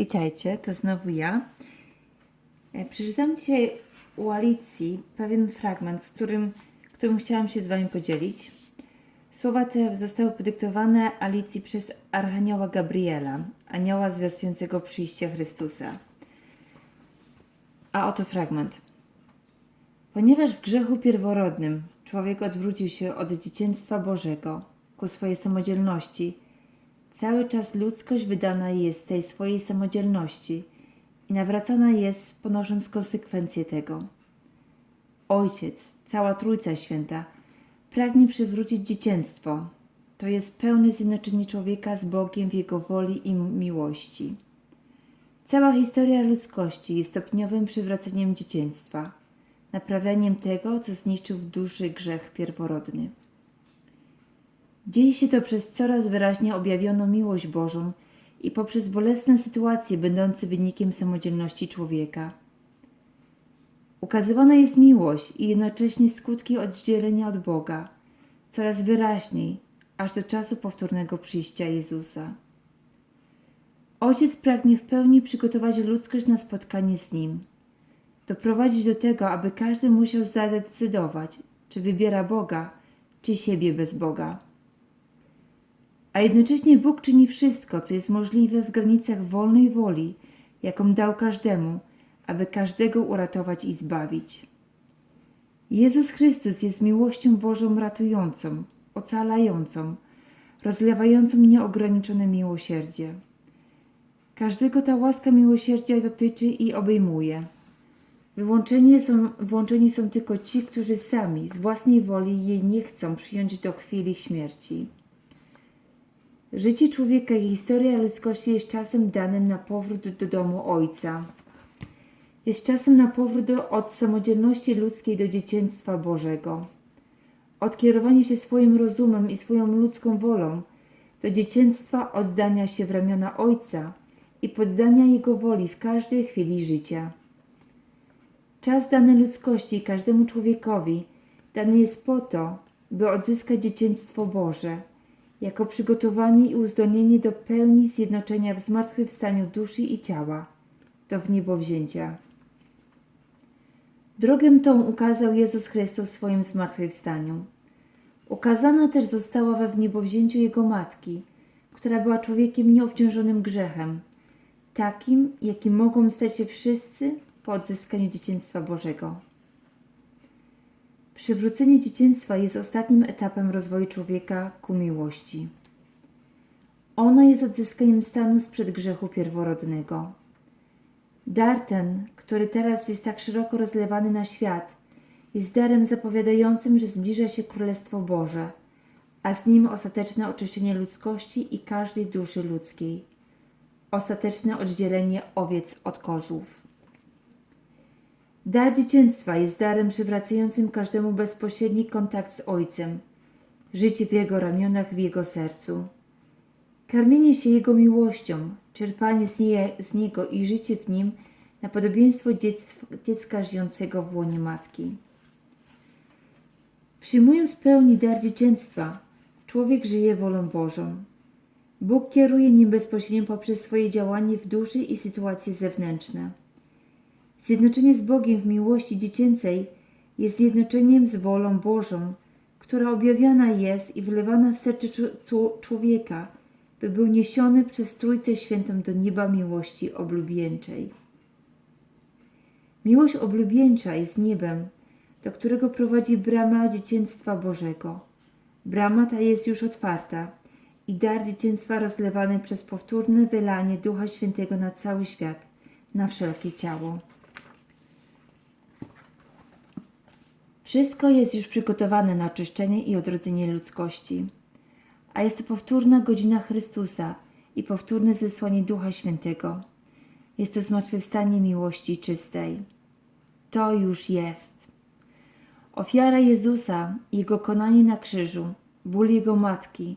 Witajcie, to znowu ja. E, Przeczytam dzisiaj u Alicji pewien fragment, z którym, którym chciałam się z Wami podzielić. Słowa te zostały podyktowane Alicji przez Archanioła Gabriela, anioła zwiastującego przyjście Chrystusa. A oto fragment. Ponieważ w grzechu pierworodnym człowiek odwrócił się od dzieciństwa Bożego ku swojej samodzielności, cały czas ludzkość wydana jest tej swojej samodzielności i nawracana jest, ponosząc konsekwencje tego. Ojciec, cała Trójca Święta, pragnie przywrócić dzieciństwo, to jest pełne zjednoczenie człowieka z Bogiem w Jego woli i miłości. Cała historia ludzkości jest stopniowym przywracaniem dzieciństwa, naprawianiem tego, co zniszczył w duszy grzech pierworodny. Dzieje się to przez coraz wyraźniej objawioną miłość Bożą i poprzez bolesne sytuacje będące wynikiem samodzielności człowieka. Ukazywana jest miłość i jednocześnie skutki oddzielenia od Boga, coraz wyraźniej, aż do czasu powtórnego przyjścia Jezusa. Ojciec pragnie w pełni przygotować ludzkość na spotkanie z Nim, doprowadzić do tego, aby każdy musiał zadecydować, czy wybiera Boga, czy siebie bez Boga. A jednocześnie Bóg czyni wszystko, co jest możliwe w granicach wolnej woli, jaką dał każdemu, aby każdego uratować i zbawić. Jezus Chrystus jest miłością Bożą ratującą, ocalającą, rozlewającą nieograniczone miłosierdzie. Każdego ta łaska miłosierdzia dotyczy i obejmuje. Wyłączeni są, włączeni są tylko ci, którzy sami z własnej woli jej nie chcą przyjąć do chwili śmierci. Życie człowieka i historia ludzkości jest czasem danym na powrót do domu Ojca. Jest czasem na powrót od samodzielności ludzkiej do dzieciństwa Bożego. Od kierowania się swoim rozumem i swoją ludzką wolą do dzieciństwa oddania się w ramiona Ojca i poddania Jego woli w każdej chwili życia. Czas dany ludzkości i każdemu człowiekowi dany jest po to, by odzyskać dzieciństwo Boże – jako przygotowanie i uzdolnienie do pełni zjednoczenia w zmartwychwstaniu duszy i ciała, do wniebowzięcia. Drogę tą ukazał Jezus Chrystus w swoim zmartwychwstaniu. Ukazana też została we wniebowzięciu Jego Matki, która była człowiekiem nieobciążonym grzechem, takim, jakim mogą stać się wszyscy po odzyskaniu dzieciństwa Bożego. Przywrócenie dzieciństwa jest ostatnim etapem rozwoju człowieka ku miłości. Ono jest odzyskaniem stanu sprzed grzechu pierworodnego. Dar ten, który teraz jest tak szeroko rozlewany na świat, jest darem zapowiadającym, że zbliża się Królestwo Boże, a z nim ostateczne oczyszczenie ludzkości i każdej duszy ludzkiej, ostateczne oddzielenie owiec od kozłów. Dar dzieciństwa jest darem przywracającym każdemu bezpośredni kontakt z Ojcem, życie w Jego ramionach, w Jego sercu. Karmienie się Jego miłością, czerpanie z, nie, z Niego i życie w Nim na podobieństwo dziecka, żyjącego w łonie Matki. Przyjmując pełni dar dzieciństwa, człowiek żyje wolą Bożą. Bóg kieruje nim bezpośrednio poprzez swoje działanie w duszy i sytuacje zewnętrzne. Zjednoczenie z Bogiem w miłości dziecięcej jest zjednoczeniem z wolą Bożą, która objawiana jest i wlewana w serce człowieka, by był niesiony przez Trójcę Świętą do nieba miłości oblubieńczej. Miłość oblubieńcza jest niebem, do którego prowadzi brama dzieciństwa Bożego. Brama ta jest już otwarta i dar dzieciństwa rozlewany przez powtórne wylanie Ducha Świętego na cały świat, na wszelkie ciało. Wszystko jest już przygotowane na oczyszczenie i odrodzenie ludzkości. A jest to powtórna godzina Chrystusa i powtórne zesłanie Ducha Świętego. Jest to zmartwychwstanie miłości czystej. To już jest. Ofiara Jezusa, Jego konanie na krzyżu, ból Jego Matki,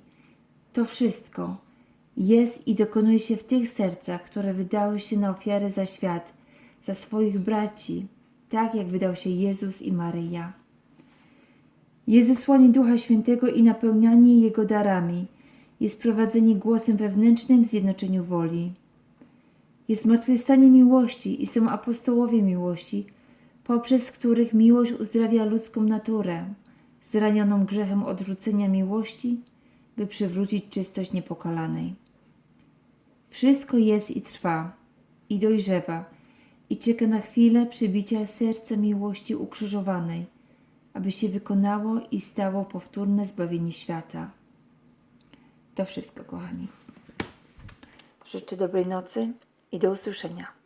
to wszystko jest i dokonuje się w tych sercach, które wydały się na ofiarę za świat, za swoich braci, tak jak wydał się Jezus i Maryja. Jest zesłanie Ducha Świętego i napełnianie Jego darami, jest prowadzenie głosem wewnętrznym w zjednoczeniu woli. Jest zmartwychwstanie miłości i są apostołowie miłości, poprzez których miłość uzdrawia ludzką naturę, zranioną grzechem odrzucenia miłości, by przywrócić czystość niepokalanej. Wszystko jest i trwa, i dojrzewa, i czeka na chwilę przybicia serca miłości ukrzyżowanej, aby się wykonało i stało powtórne zbawienie świata. To wszystko, kochani. Życzę dobrej nocy i do usłyszenia.